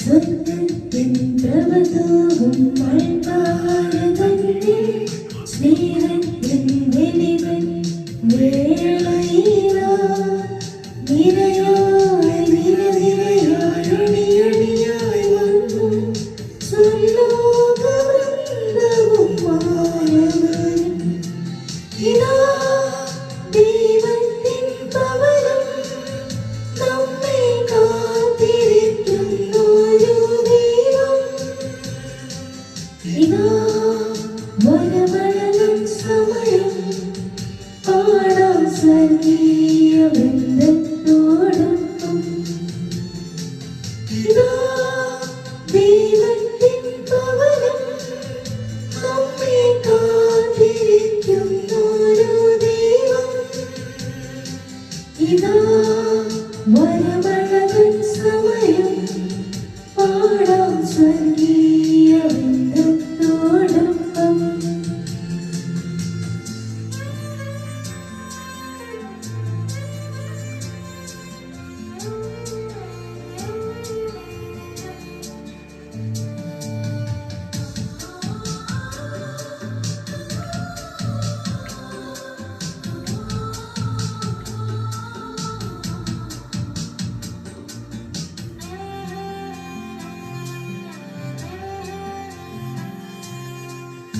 சொத்து பின் பிரபதாவும் வாழ்வார் What am I going to say?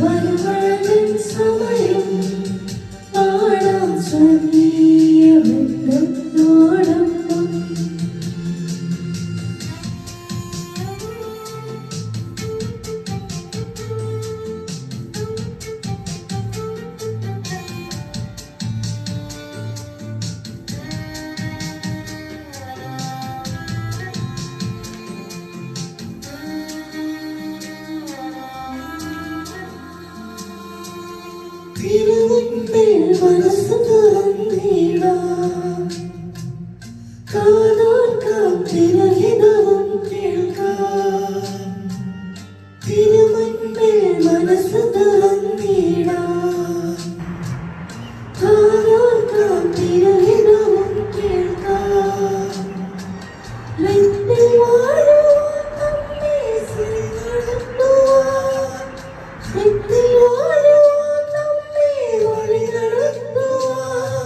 banho മനസ്സ് തുറന്നേ.